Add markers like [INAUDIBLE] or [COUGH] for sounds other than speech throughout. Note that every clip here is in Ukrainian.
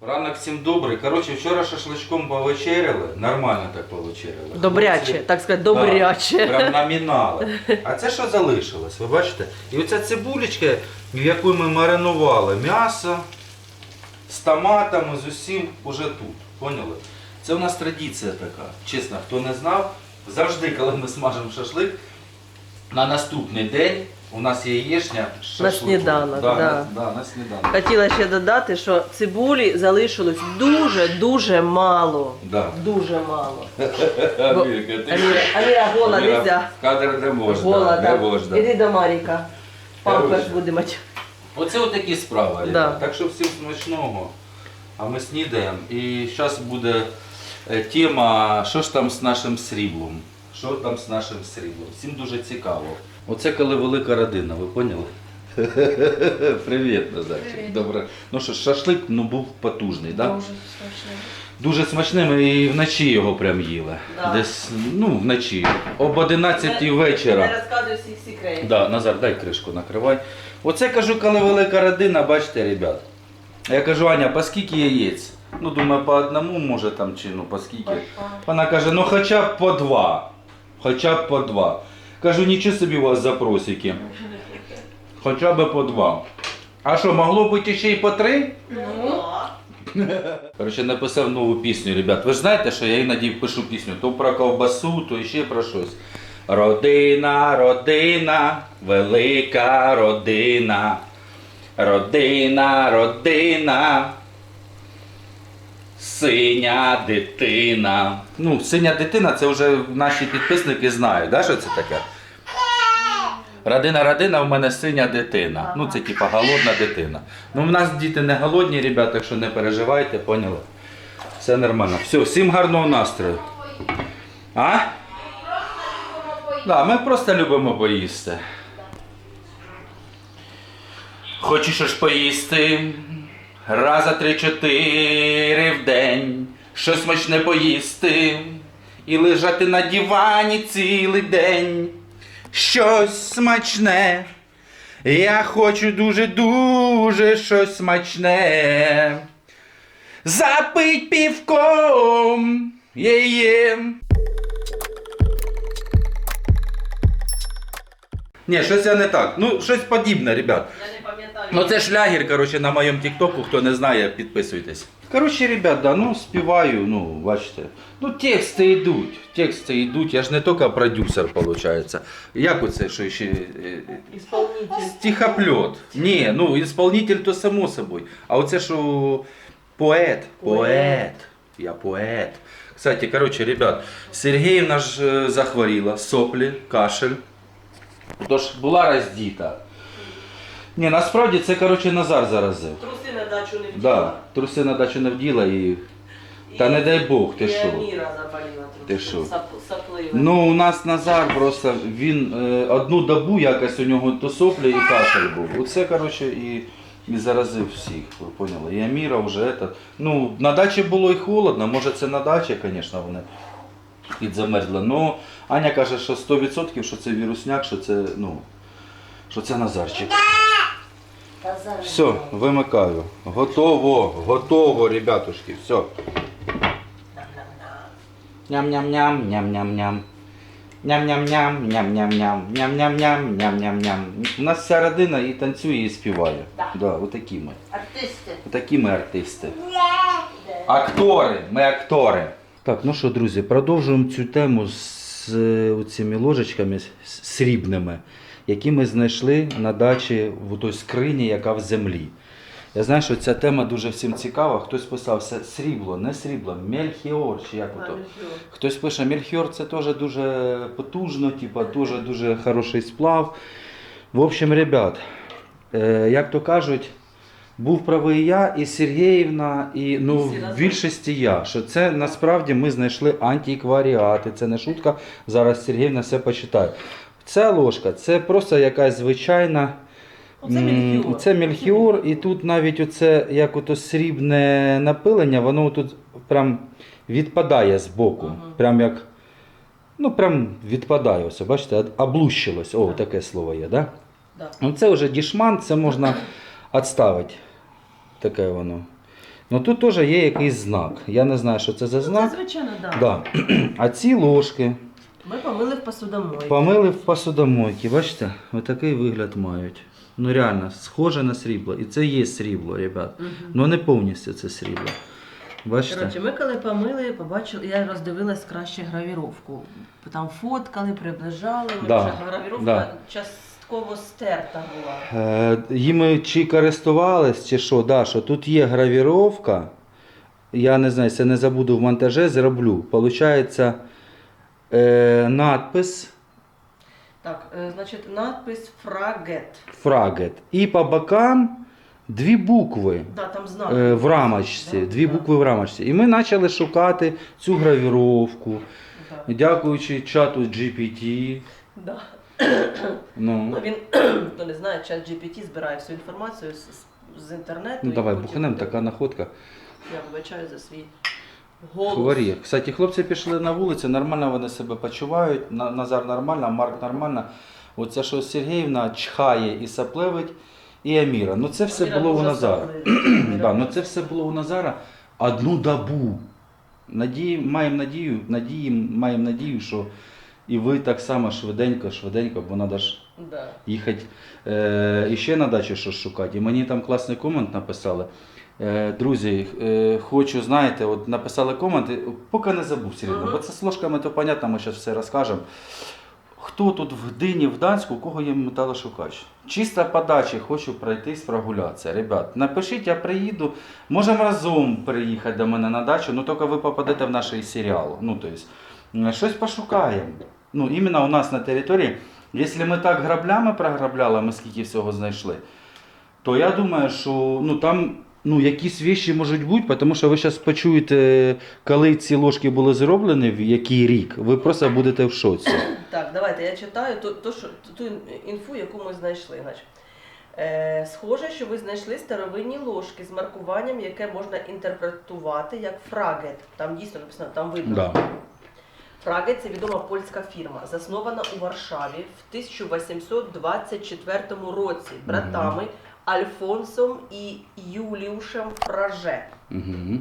Ранок всім добрий. Коротше, вчора шашличком повечеряли, нормально так повечеряли. Добряче, Хлопці, так сказати, да, добряче. Прям намінали. А це що залишилось, ви бачите? І оця цибулечка, в яку ми маринували м'ясо з томатами, з усім уже тут. Поняли? Це у нас традиція така. Чесно, хто не знав, завжди, коли ми смажимо шашлик, на наступний день у нас є яєчня з шашликом. сніданок, да. да. На, да, на сніданок. Хотіла ще додати, що цибулі залишилось дуже-дуже мало. Да. Дуже мало. [LAUGHS] Амірка, ти Аміра, Аміра гола, Аміра, нельзя. в Кадр не можна. Гола, не можна. Іди до Маріка. Памперс буде мати. Оце отакі справи. Да. Так що всім смачного. А ми снідаємо. І зараз буде е, тема, що ж там з нашим сріблом. Що там з нашим сріблом? Всім дуже цікаво. Оце коли велика родина, ви поняли? [LAUGHS] Привіт, Назарчик. Добре. Ну що, ж, шашлик ну, був потужний, так? Да? Дуже смачно. Дуже смачний, ми і вночі його прям їли. Да. Десь, ну, вночі. Об 11 вечора. Не розказуй всіх секретів. Да, Назар, дай кришку накривай. Оце кажу, коли велика родина, бачите, ребят. Я кажу, Аня, по скільки яєць? Ну, думаю, по одному, може там, чи ну по скільки. Вона каже, ну хоча б по два. Хоча б по два. Кажу, нічого собі у вас запросики. Хоча б по два. А що, могло бути ще й по три? Ну, Короче, написав нову пісню, ребят. Ви ж знаєте, що я іноді пишу пісню то про ковбасу, то ще про щось. Родина, родина, велика родина. Родина, родина. Синя дитина. Ну, синя дитина це вже наші підписники знають, да, що це таке? Родина, родина, в мене синя дитина. Ну, це типа голодна дитина. Ну, в нас діти не голодні, ребята, так що не переживайте, поняли? Все нормально. Все, всім гарного настрою. А? Да, ми просто любимо поїсти. Хочеш щось поїсти? Раза три-чотири в день. Щось смачне поїсти. І лежати на дивані цілий день. Щось смачне. Я хочу дуже-дуже щось смачне. Запить півком. Є-є. Ні, щось я не так. Ну, щось подібне, ребят. Ну це шлягер, короче, на моєму тіктоку, хто не знає, підписуйтесь. Коротше, ребят, да, ну співаю, ну, бачите. Ну, тексти йдуть, тексти йдуть, я ж не тільки продюсер, виходить. Як оце, що ще. е, е. Стихоплет. Ні, ну, ісполнитель то само собою. А оце що поет, поет. Я поет. Кстати, короче, ребят, Сергіївна ж е, захворіла, соплі, кашель. Тож була роздіта. Ні, насправді це, короче, Назар заразив. Труси на дачу не Да, вділа. труси на дачу не вділа і. Та не дай Бог, ти що? Аміра заболіла Ти що? Сап, сапливо. Ну, у нас Назар просто він е, одну добу якось у нього то соплі і кашель був. Оце, коротше, і, і заразив всіх, ви поняли. І Аміра вже это. Ну, на дачі було і холодно, може це на дачі, звісно, вони підзамерзли. Ну, Аня каже, що 100% що це вірусняк, що це, ну, що це Назарчик. Все, вимикаю. Готово, готово, ребятушки, все. Ням-ням-ням, ням-ням-ням. Ням-ням-ням, ням-ням-ням, ням-ням-ням, ням-ням-ням. У нас вся родина і танцює, і співає. Да. Да, отакі ми. Артисти. Отакі ми артисти. Актори, ми актори. Так, ну що, друзі, продовжуємо цю тему з е, цими ложечками с- срібними, які ми знайшли на дачі в той скрині, яка в землі. Я знаю, що ця тема дуже всім цікава. Хтось писав «Це срібло, не срібло, мельхіор, чи як ото. Хтось пише, мельхіор це теж дуже потужно, типа, теж дуже хороший сплав. В общем, ребят, е, як то кажуть, був правий я і Сергіївна, і ну, в більшості я. Що це насправді ми знайшли антикваріати, це не шутка. Зараз Сергіївна все почитає. Ця ложка це просто якась звичайна. Оце м, мельхіор. Це мельхіор, і тут навіть оце як ото срібне напилення, воно тут прям відпадає з боку. Ага. Прям як. Ну, прям відпадає, ось, бачите, облущилось. О, таке слово є, да? Да. Ну, це вже дішман, це можна відставити. Таке воно. Ну тут теж є якийсь знак. Я не знаю, що це за Ну, Це, звичайно, так. Да. [CLEARS THROAT] А ці ложки помили в посудомойці. помили в посудомойці. Бачите, отакий вигляд мають. Ну реально, схоже на срібло. І це є срібло, ребят. Ну не повністю це срібло. Бачите? Коротше, ми коли помили, побачили, я роздивилась краще гравіровку. Там фоткали, приближали, Да, вже гравіровка да. частково стерта була. Е, Їми чи користувались, чи що, да, що тут є гравіровка. Я не знаю, це не забуду в монтаже, зроблю. Получається е, надпис Так, е, значить, надпис Фрагет. Фрагет. І по бокам дві букви Да, там знак. е, в рамочці. Да, Дві да, букви в рамочці. І ми почали шукати цю гравіровку. да, Дякуючи чату GPT. да. Ну, Ну, він, хто не знає, чат GPT збирає всю інформацію з, з- інтернету. ну і давай, потім бухнем, буде- така находка. Я вибачаю за свій голос. Хворіє. Кстати, хлопці пішли на вулицю, нормально вони себе почувають. Назар нормально, Марк нормально. Оце що Сергіївна чхає і саплевить, і Аміра. Ну це все Аміра було у Назара. [CLEARS THROAT] Да, ну це все було у Назара одну добу. Надії, маємо надію, надії, маємо надію, що і ви так само швиденько, швиденько, бо треба ж Да. їхати е, іще на дачу щось шукати. І мені там класний комент написали. Е, друзі, е, хочу, знаєте, от написали комент, і поки не забув Мгм. бо це з ложками, то понятно, ми зараз все розкажемо. Хто тут в Дині, в Данську, у кого є металошукач? Чисто по дачі хочу пройтись, прогулятися. Ребят, напишіть, я приїду. Можемо разом приїхати до мене на дачу, ну тільки ви попадете в наш серіал. Ну, то есть, м, щось пошукаємо. Ну, іменно у нас на території. Якщо ми так граблями програбляли, ми скільки всього знайшли, то я думаю, що ну, там ну, якісь віші можуть бути, тому що ви зараз почуєте, коли ці ложки були зроблені, в який рік, ви просто будете в шоці. [CLEARS THROAT] Так, давайте я читаю ту, ту, ту інфу, яку ми знайшли. Значить. Е, схоже, що ви знайшли старовинні ложки з маркуванням, яке можна інтерпретувати як фрагет. Там дійсно написано, там видно. Да. Фрагет це відома польська фірма, заснована у Варшаві в 1824 році братами Альфонсом і Юліушем Фраже. Угу.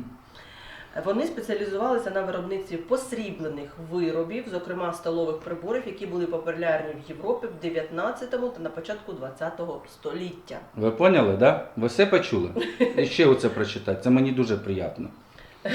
Вони спеціалізувалися на виробництві посріблених виробів, зокрема столових приборів, які були популярні в Європі в 19 та на початку 20 століття. Ви поняли, да? Ви все почули? І ще оце прочитати. Це мені дуже приємно. [LAUGHS]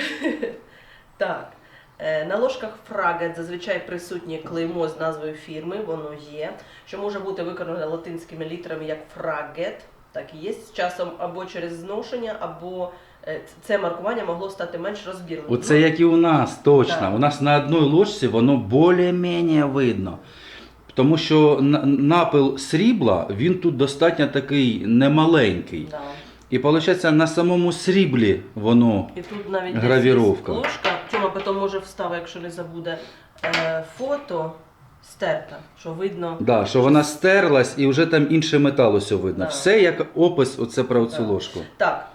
Так. е, На ложках фрагет зазвичай присутнє клеймо з назвою фірми, воно є, що може бути виконане латинськими літерами як фрагет, так і є з часом або через зношення, або е, це маркування могло стати менш розбірливим. Оце як і у нас, точно. Так. У нас на одній ложці воно більш-менш видно. Тому що напил срібла, він тут достатньо такий немаленький. Да. І виходить, на самому сріблі воно. І тут навіть Гравіровка. ложка. Тьома потім може вставити, якщо не забуде е, фото стерта, що видно. Да, що вона стерлась і вже там інше метал усе видно. Да. Все як опис оце про цю Да. ложку. Так,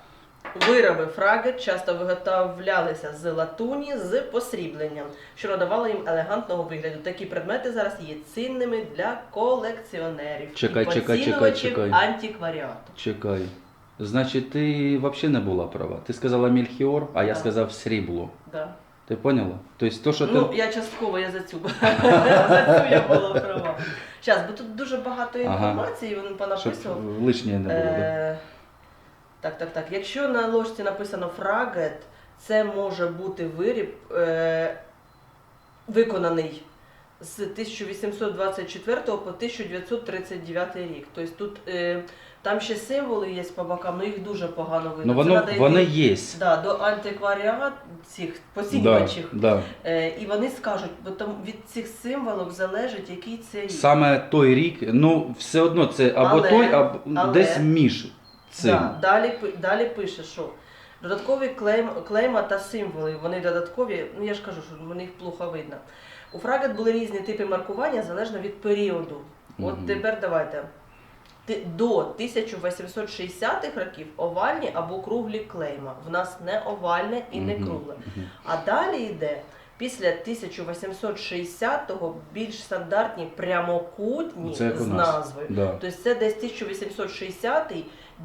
вироби фрагет часто виготовлялися з латуні з посрібленням, що надавало їм елегантного вигляду. Такі предмети зараз є цінними для колекціонерів Чекай, і чекай, чекай, чекай. антикваріату. Чекай. Значить, ти взагалі не була права. Ти сказала мільхіор, а я Да. сказав срібло. Да. Ти поняла? Тобто, то, що Ну, ти. я частково я за цю [LAUGHS] за цю я була права. Зараз, бо тут дуже багато Ага. інформації, він Щоб понаписував. лишнє не було. да? Е, так, так, так. Якщо на ложці написано фрагет, це може бути виріб, е, виконаний з 1824 по 1939 рік. Тобто тут е, там ще символи є по бокам, але їх дуже погано видно. Ну Це воно, йти, є. да, до антикваріат цих Да, да. Е, і вони скажуть, бо там від цих символів залежить, який це рік. Саме той рік, ну все одно це або Але- той, або але- десь між цим. Да, далі, далі пише, що додаткові клейм, клейма та символи, вони додаткові, ну я ж кажу, що мені їх плохо видно. У фрагет були різні типи маркування залежно від періоду. От Мгм. тепер давайте. До 1860-х років овальні або круглі клейма. В нас не овальне і не кругле. А далі йде після 1860-го більш стандартні прямокутні Це з назвою. Да. Тобто це десь 1860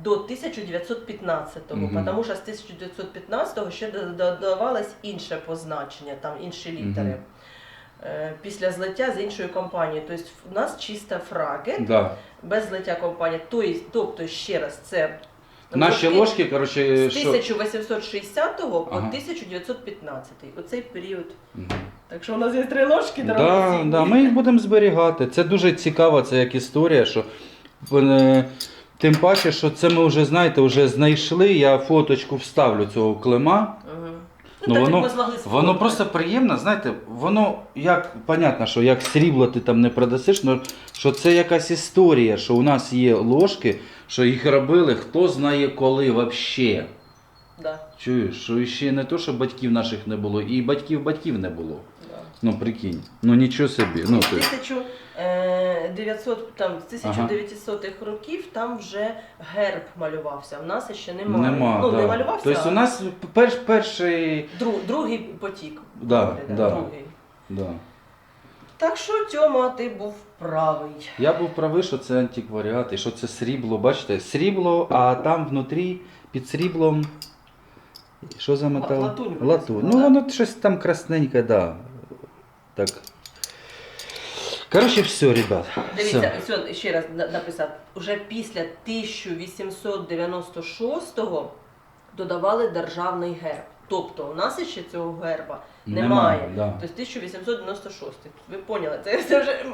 до 1915-го, Мгм. тому що з 1915-го ще до- додавалось інше позначення, там інші літери. Е, Після злиття з іншою компанією. Тобто в нас чиста фрагет, Да. без злиття компанії. Тобто, тобто ще раз, це Наші ложки, коротше, з що. 1860 по Ага. 1915. Оцей період. Мгм. Так що у нас є три ложки Да, да, ми їх будемо зберігати. Це дуже цікаво, це як історія, що е, тим паче, що це ми вже знаєте, вже знайшли. Я фоточку вставлю цього клема. Мгм. Ну, так, як воно, змогли воно просто приємно, знаєте, воно як понятно, що як срібло ти там не продасиш, але що це якась історія, що у нас є ложки, що їх робили, хто знає коли взагалі. Да, Чуєш, що ще не то, що батьків наших не було, і батьків батьків не було. Ну прикинь. Ну нічого собі. Ну, то, 1900, там, з 1900-х років там вже герб малювався. У нас ще немає. Нема, ну, да. не малювався, Тобто у нас перш, перший. дру- другий потік. Да, Буде, да. другий. Да. Так що, Тьома, ти був правий. Я був правий, що це антикваріат і що це срібло. Бачите, срібло, а там внутрі під сріблом. Що за метал? Латунь Латунь. Ну воно щось там красненьке, да. Так. Коротше, все, ребят. Дивіться, Все. все, ще раз на- написав. Уже після 1896-го додавали державний герб. Тобто у нас ще цього герба немає. Немає, да. Тобто 1896. Ви поняли, це, це вже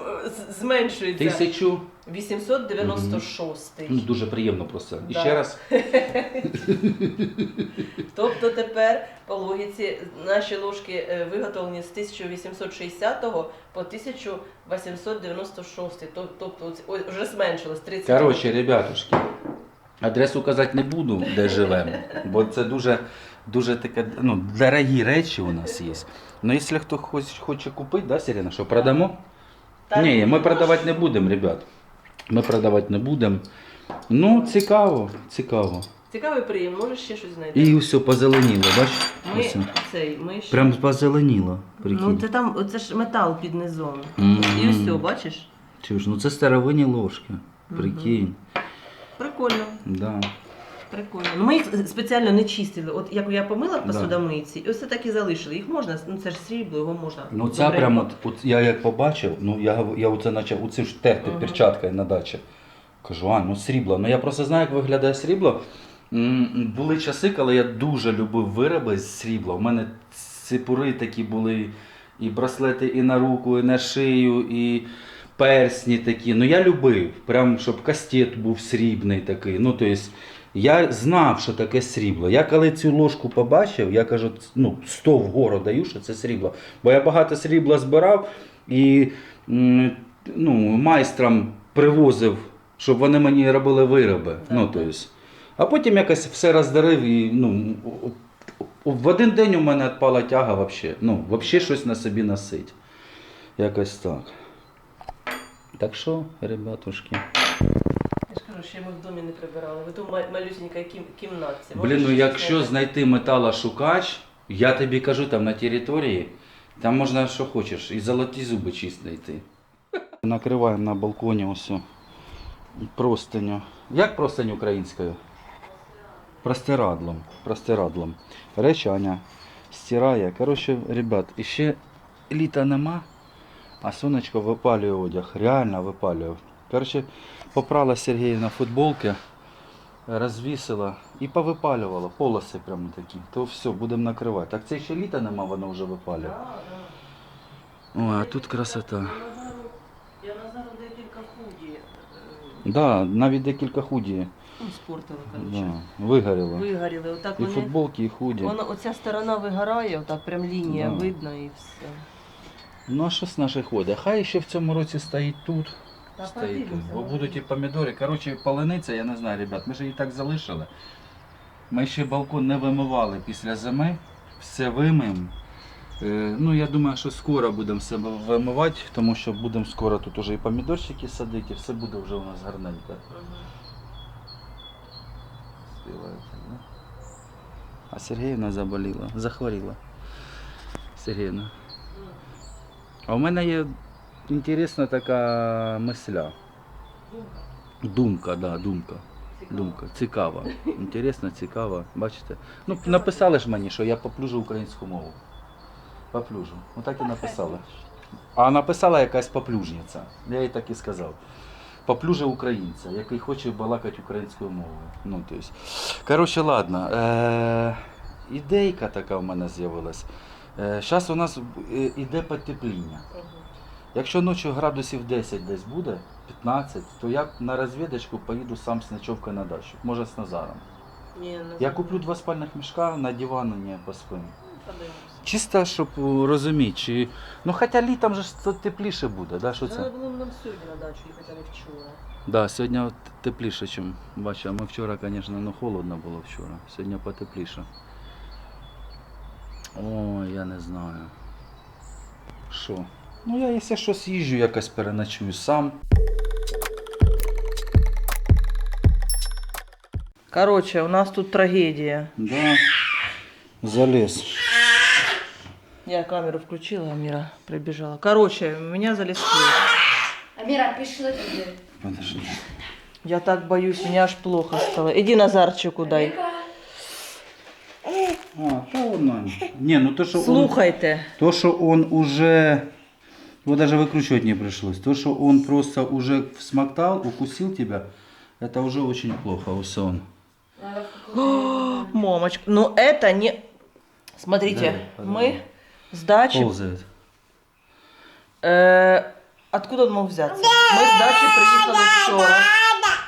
зменшується. Тисячу. 896. Ну, дуже приємно просто. І Да. ще раз. [LAUGHS] Тобто тепер по логіці наші ложки е, виготовлені з 1860 по 1896. Тоб- Тобто ой, вже зменшилось 30 Коротше, ребятушки, адресу казати не буду, де живемо, бо це дуже, дуже таке, ну, дорогі речі у нас є. Ну, якщо хто хоче, хоче купити, да, Сирена, що продамо? Та Ні, ми продавати не будемо, ребят. Ми продавати не будемо. Ну, цікаво, цікаво. Цікавий приєм, може ще щось знайти. І все позеленіло, бач? Ми Ось. цей, ми ще... Прям позеленіло. Прикинь. Ну це там, оце ж метал під низом. М. І все, бачиш? Чуєш, ну це старовинні ложки. Прикинь. Прикольно. Да. Прикольно. Ну ми їх спеціально не чистили. От як я помила в Да. посудомийці, і ось це так і залишили. Їх можна, ну це ж срібло, його можна. Ну це добре. прямо, от, от я як побачив, ну я, я оце почав оцим ж терти Ага. перчаткою на дачі. Кажу, а, ну срібло. Ну я просто знаю, як виглядає срібло. М, Були часи, коли я дуже любив вироби з срібла. У мене ципури такі були, і браслети і на руку, і на шию, і персні такі. Ну я любив, прям щоб кастет був срібний такий. Ну, тобто, я знав, що таке срібло. Я коли цю ложку побачив, я кажу, ну, 100 вгору даю, що це срібло. Бо я багато срібла збирав і ну, майстрам привозив, щоб вони мені робили вироби. Так, Ну, тобто. А потім якось все роздарив і ну, в один день у мене відпала тяга взагалі. Ну, взагалі щось на собі носить. Якось так. Так що, ребятушки. Я ж кажу, ще ми в домі не прибирали. Ви тут ма- малюсенька кім- кімнатці. Блін, ну якщо знайти? металошукач, я тобі кажу, там на території, там можна що хочеш, і золоті зуби чисто знайти. [LAUGHS] Накриваємо на балконі ось простиню. Як простинь українською? Простирадлом. Простирадлом. Речі Аня стирає. Коротше, ребят, іще літа нема, а сонечко випалює одяг. Реально випалює. Коротше, попрала Сергіївна футболки, розвісила і повипалювала. Полоси прямо такі. То все, будемо накривати. Так це ще літа нема, воно вже випалює. Ой, а тут красота. Я Назару, декілька худі е, Да, навіть декілька худі. ну, спортили, коротше. Да, вигоріло. Вигоріли. Отак І вони. футболки, і худі. Воно, оця сторона вигорає, отак прям лінія Да. видно і все. Ну а що з наших ходить? Хай ще в цьому році стоїть тут. Та стоїть. подивимося, Бо будуть і помідори. Коротше, полуниця, я не знаю, ребят, ми ж її так залишили. Ми ще балкон не вимивали після зими. Все вимиємо. Е, ну, я думаю, що скоро будемо все вимивати, тому що будемо скоро тут уже і помідорчики садити, і все буде вже у нас гарненько. Співається, да? А Сергіївна заболіла, захворіла. Сергіївна. А у мене є інтересна така мисля. Думка. Да, думка. думка. Цікава. [LAUGHS] Інтересно, цікава. Бачите? Ну, написали ж мені, що я поплюжу українську мову. Поплюжу. Отак і написали. А написала якась поплюжниця. Я їй так і сказав. Поплюже українця, який хоче балакати українською мовою. Ну, то есть. Коротше, ладно. Е- ідейка така в мене з'явилась. Зараз у нас е, іде потепління. Якщо ночі градусів 10 десь буде, 15, то я на розвідочку поїду сам з ночовкою на дачу. Може з Назаром. Я куплю два спальних мішка на диван, не поспим. Подивимось. Чисто, щоб розуміти, чи. Ну хоча літом же тепліше буде, да? що це? було нам сьогодні на дачу їхати, а не вчора. Да, сьогодні тепліше, ніж бачу. Ми вчора, звісно, ну холодно було вчора. Сьогодні потепліше. Ой, я не знаю. Що? Ну я, якщо щось їжджу, якось переночую сам. Коротше, у нас тут трагедія. Да. Залез. Я камеру включила, а Мира прибежала. Короче, меня залезли. Аміра, пішли туди. Подожди. Я так боюсь, мне аж плохо стало. Иди Назарчику дай. А, та воно. Не, ну то, що он, Слухайте. то, що он уже, его даже выкручивать не пришлось. То, что он просто уже смоктал, укусил тебя, это уже очень плохо, усе он. [GASPS] Мамочка, ну это не... Смотрите, Да, мы с дачи... Ползает. Э, откуда он мог взяться? Мы с дачи приїхали вчора.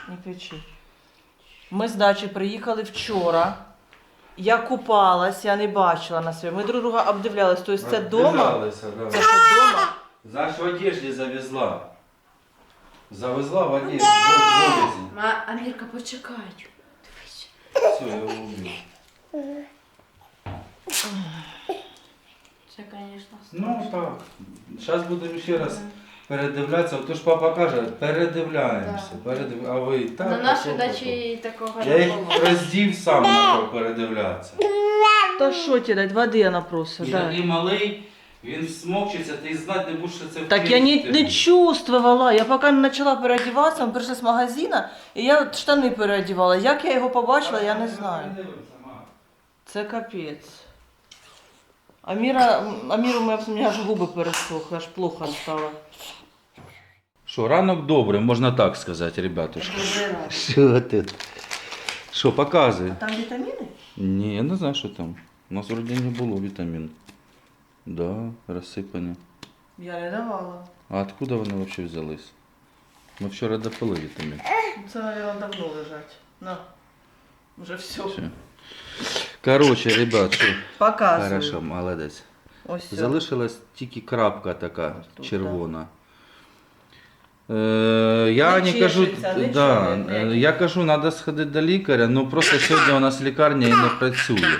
Не кричи. Ми з дачі приїхали вчора. Я купалась, я не бачила на себе. Ми друг друга обдивлялись. Тобто це вдома? Це що вдома? Знаешь, в одежде завезла. Завезла в одежде. Ма, Амірка, почекай. Дивись. Все, я его убил. Це, звісно, Ну так. Зараз будемо ще раз передивлятися. То ж папа каже, передивляємося. Да. Передив... А ви так. На нашій так, дачі такого так. Я не їх було. роздів сам почав передивлятися. Та що тебе дать? Води вона просить. І Да. такий малий, він смокчиться, ти знати не будеш, що це Так я не, не чувствовала. Я поки не почала переодіватися, ми прийшли з магазину, і я от штани переодівала. Як я його побачила, я не знаю. Це капець. Аміра, Аміру у мене аж губи пересохли, аж плохо стало. Що, ранок добрий, можна так сказати, ребятушки. Ранок. Що ти? Що, показуй. Там вітаміни? Ні, я не знаю, що там. У нас вроді не було вітамін. Да, розсипані. Я не давала. А откуда вони взагалі взялись? Ми вчора допили вітамін. Це, мабуть, давно лежать. На. Вже все. Все. Коротше, ребят, що? Показую. Хорошо, молодець. Ось все. Залишилась тільки крапка така Ось тут, червона. Е, я Не не кажу, да, не- е, я кажу, треба сходити до лікаря, ну просто сьогодні у нас лікарня і не працює.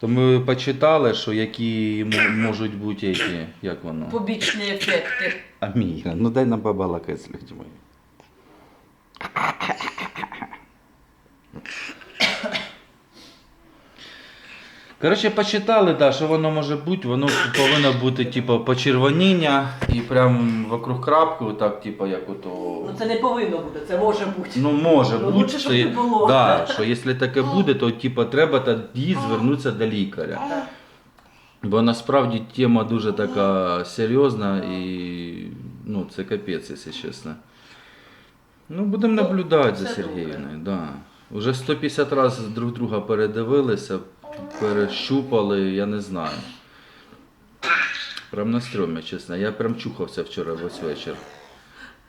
То ми почитали, що які можуть бути які, як воно? Побічні ефекти. Аміра, ну дай нам побалакати з людьми. Коротше, почитали, да, що воно може бути, воно повинно бути типу, почервоніння і прям вокруг крапки, отак, типу, як ото. Ну це не повинно бути, це може бути. Ну, може Ну, бути, що, не було. да, що якщо таке буде, то типу, треба тоді звернутися до лікаря. Бо насправді тема дуже така серйозна і ну, це капець, якщо чесно. Ну, будемо Ну, наблюдати за Сергіївною. Да. Уже 150 разів друг друга передивилися, перещупали, я не знаю. Прям на стрьомі, чесно. Я прям чухався вчора весь вечір.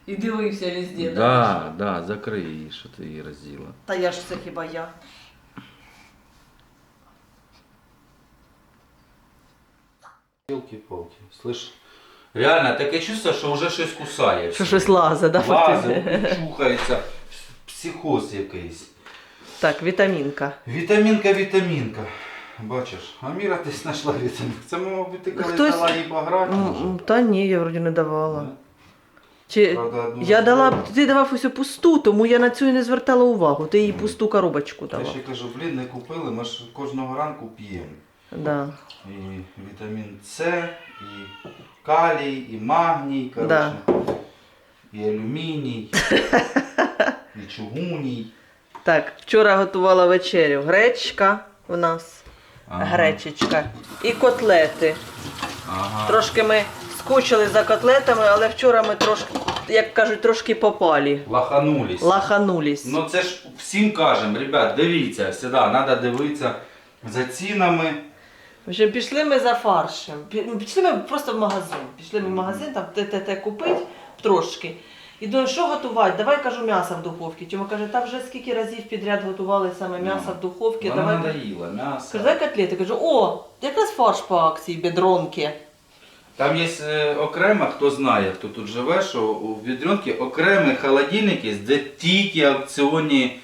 І дивився везде. Так, да, да, закрий її, що ти її розділа. Та я ж це хіба я. Палки-палки, слышь. Реально, таке чувство, що вже щось кусає. Що щось лазе, да? Лазить, чухається, психоз якийсь. Так, вітамінка. Вітамінка, вітамінка. Бачиш, Аміра ти знайшла вітамінку. Це, мабуть, ти колись Хтось- дала їй може? М, Та ні, я вроді не давала. Чи... Правда, Я дала, ти давав усю пусту, тому я на цю і не звертала увагу. Ти їй пусту коробочку Я давав. ще кажу, блін, не купили, ми ж кожного ранку п'ємо. Да. І вітамін С, і калій, і магній, коротше. І алюміній, [LAUGHS] і чугуній. Так, вчора готувала вечерю. Гречка у нас, Ага. гречечка і котлети. Ага. Трошки ми скучили за котлетами, але вчора ми трошки, як кажуть, трошки попалі. Лаханулись. Лаханулись. Ну це ж всім кажемо, ребят, дивіться, завжди, треба дивитися за цінами. В общем, пішли ми за фаршем. Ну, Пішли ми просто в магазин. Пішли ми в магазин, там те-те-те купити трошки. І думаю, що готувати? Давай кажу м'ясо в духовці. Тьома каже, та вже скільки разів підряд готували саме м'ясо Ну, в духовці. Вона Давай. надоїла, м'ясо. Кажу, давай котлети. Кажу, о, якраз фарш по акції, бедронки. Там є е, окремо, хто знає, хто тут живе, що у Відрюнки окремі холодильники, де тільки акціонні.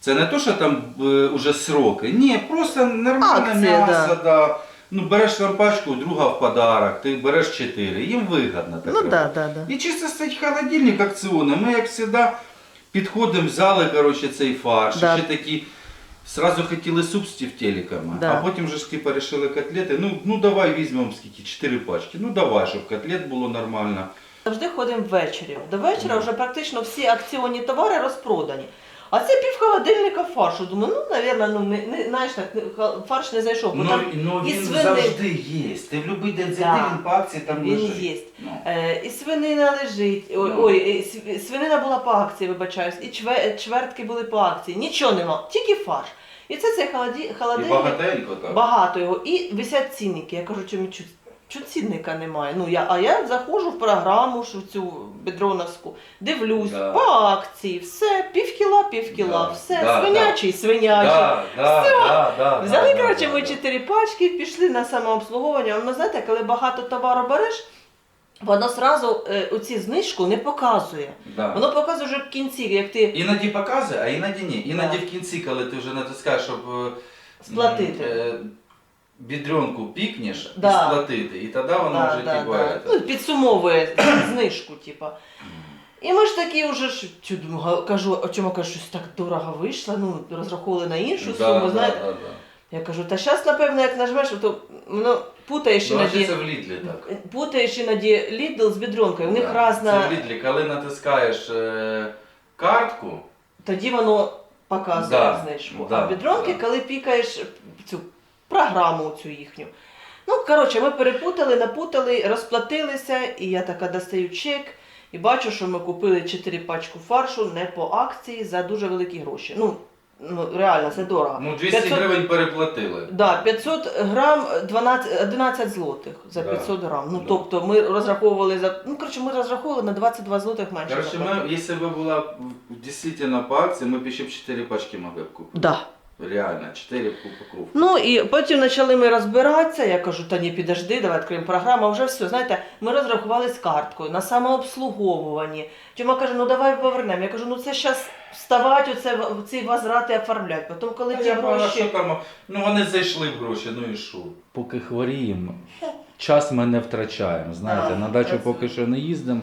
Це не то, що там е, уже сроки. Ні, просто нормальне м'ясо. Да. Ну, береш там друга в подарок, ти береш чотири. Їм вигідно так. Ну так, так, так. І чисто стоїть холодильник акціонний. Ми, як завжди, підходимо, взяли коротше, цей фарш. Да. Ще такі. Сразу хотіли суп з тефтеликами, Да. а потім же ж типа решили котлети. Ну, ну давай візьмемо скільки, 4 пачки. Ну давай, щоб котлет було нормально. Завжди ходимо ввечері. До вечора вже практично всі акціонні товари розпродані. А це пів холодильника фаршу. Думаю, ну, навірно, ну, не, не, знаєш, так, не- ха- фарш не зайшов, бо Ну, там ну і він свини- завжди є. Ти в будь-який день зайди, Да. він по акції там він лежить. є. Ну. Е, і свинина лежить. Ой, Ну. ой, і св- свинина була по акції, вибачаюсь, і чве, чвертки були по акції. Нічого нема, тільки фарш. І це цей холоді, І холодильник. багатенько так. Багато його. І висять цінники. Я кажу, чому чу, чу цінника немає. Ну, я, а я заходжу в програму що в цю бедроновську, дивлюсь, Да. по акції, все, пів кіла, пів кіла, Да, все, да, свинячий, свинячий. Да, да, да, да, Взяли, да, коротше, да, ми да. чотири пачки, пішли на самообслуговування. Ви знаєте, коли багато товару береш, воно одразу е, оці знижку не показує. Да. Воно показує вже в кінці, як ти Іноді показує, а іноді ні. Іноді Да. в кінці, коли ти вже натискаєш, щоб е, Сплатити. Бідренку пікнеш Да. і сплатити. І тоді воно Да, вже да, типу, да. Ну, підсумовує [COUGHS] знижку, типа. І ми ж такі вже ж кажу, а чому кажу, щось так дорого вийшло, ну розраховували на іншу Да, суму, да, знаєте. да, да. Я кажу, та зараз, напевно, як нажмеш, то путаєш Ну, що іноді. це в Лідлі так? Путаєш іноді Lidl з бідронкою. У них Да. різна. Це в Лідлі, коли натискаєш е, картку, Тоді воно показує Да, знижку. да, а бідронки, да. коли пікаєш цю програму цю їхню. Ну, коротше, ми перепутали, напутали, розплатилися, і я така достаю чек. І бачу, що ми купили 4 пачку фаршу не по акції за дуже великі гроші. Ну, ну реально, це дорого. ну 200 500 гривень переплатили. Да, 500 грам 12, 11 злотих за Да, 500 грам. Ну да. тобто ми розраховували за. Ну коротше, ми розраховували на 22 злотих менше. Короче, заплатили. мы, если бы была в- действительно по акции, мы бы еще 4 пачки могли бы купить. Да. Реально, 4 упаковки. Ну і потім почали ми розбиратися. Я кажу, та ні, підожди, давай відкриємо програму. А вже все. Знаєте, ми розрахували з карткою на самообслуговуванні. Тьома каже, ну давай повернемо. Я кажу, ну це зараз вставати, оце в- ці возврати оформляти. Потім, коли ті я гроші. що там, ну вони зайшли в гроші, ну і що? Поки хворіємо, час ми не втрачаємо. Знаєте, Да, на дачу працюємо. поки що не їздимо,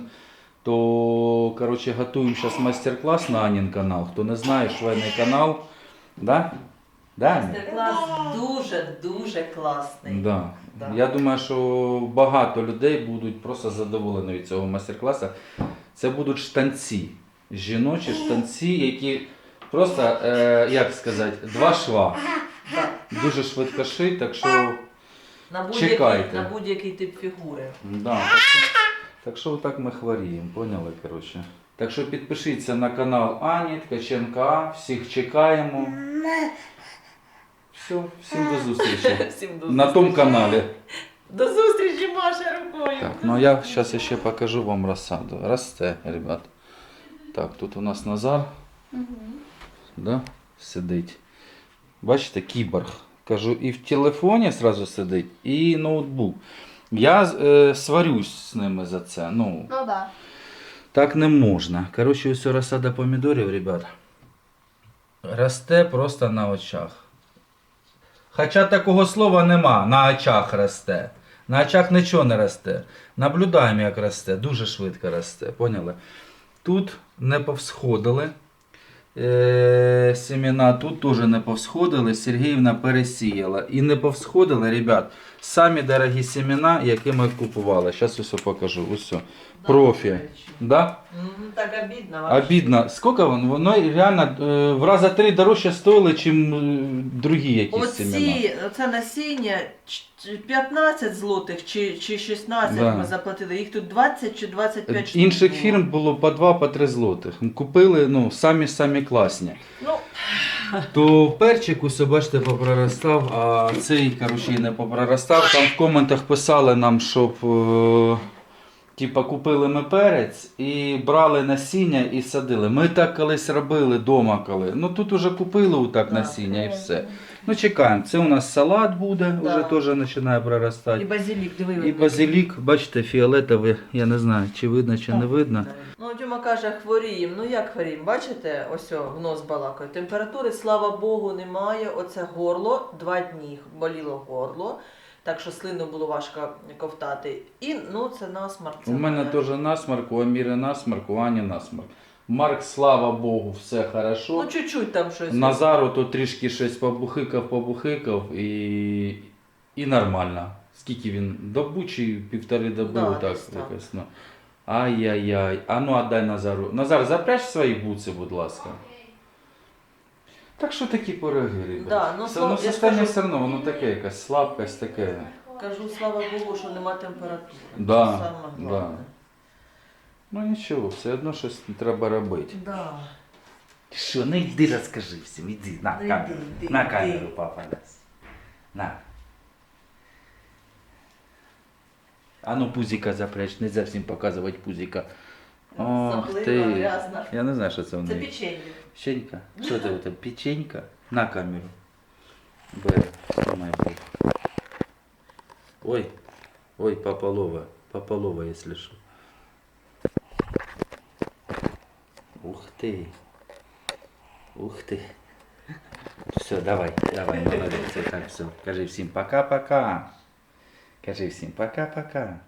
то коротше, готуємо зараз майстер-клас на Анін канал. Хто не знає, швейний канал. Да? Да, Аня? Майстер-клас дуже дуже класний. Да. Да. Я думаю, що багато людей будуть просто задоволені від цього майстер-класу. Це будуть штанці, жіночі штанці, які просто, е, як сказати, два шва. Да. Дуже швидко шить, так що, На будь-який, Чекайте. на будь-який тип фігури. да, так, що, так що ми хворіємо, поняли, коротше. Так що підпишіться на канал Ані Ткаченка, всіх чекаємо. Все, всім до зустрічі. [LAUGHS] Всім до На тому каналі. До зустрічі, Маша, рукою. Так, ну я сейчас ще покажу вам розсаду. Росте, ребят. Так, тут у нас Назар. Да, сидить. Бачите, кіборг. Кажу, і в телефоні сразу сидить, і ноутбук. Я е, сварюсь з ними за це. Ну, Ну да. Так не можна. Коротше, ось розсада помідорів, ребят. Росте просто на очах. Хоча такого слова нема, на очах росте. На очах нічого не росте. Наблюдаємо, як росте, дуже швидко росте. Поняли? Тут не повсходили е, семена, тут теж не повсходили. Сергіївна пересіяла. І не повсходили, ребят, самі дорогі семена, які ми купували. Зараз усе покажу. Усе. Профі. Да? Мгм, Так обідно. вообще. Обідно. Скільки воно? Воно реально е, в рази три дорожче стоїло, ніж другі якісь семена. Оці, оце насіння ч- ч- 15 злотих чи, чи 16 Да. ми заплатили. Їх тут 20 чи 25 штук Інших було. фірм було по 2 по 3 злотих. Купили ну, самі самі класні. Ну, То перчик усе, бачите, попроростав, а цей, коротше, і не попроростав. Там в коментах писали нам, щоб е, типа, купили ми перець і брали насіння і садили. Ми так колись робили вдома, коли. Ну тут уже купили отак Да. насіння і все. Ну чекаємо. Це у нас салат буде, Да. вже теж починає проростати. і базилік, диви. І базилік, бачите, фіолетовий, я не знаю, чи видно, чи не видно. Ну, Тьома каже, хворіємо. Ну як хворіємо? Бачите, ось в нос балакає. Температури, слава Богу, немає. Оце горло, два дні боліло горло. Так що слину було важко ковтати. І ну це насмарк. це У мене теж насмарк, у Аміри насмарк, у Ані насмарк. Марк, слава Богу, все хорошо. Ну, чуть-чуть там щось. Назару то трішки щось побухикав, побухикав і, і нормально. Скільки він? Добу чи півтори доби, Да, отак десь так. якось. Ну. Ай-яй-яй. А ну отдай Назару. Назар, запряж свої буци, будь ласка. Так що такі пироги, ребят. Да, ну, все, ну, я ж состояние кажу- все одно, воно таке якась слабкость таке. Кажу, слава Богу, що нема температури. Да, Це саме да. головне. Ну нічого, все одно щось треба робити. Да. Що, ну йди розкажи всім, іди на Ну, камеру. йди, йди, на йди. камеру, папа дасть. На. А ну пузика запрячь, не всім показувати пузика. Ох Заплила, ти. грязна. Я не знаю, що це в Це неї. печенье. Печенька? Що це у тебе? Печенька? На камеру. Бери, знімай Бог. Ой, ой, Папалова. Папалова, якщо що. Ух ти. Ух ти. Все, давай, давай, молодець. Так, все. Кажи всім пока-пока. Кажи всім пока-пока.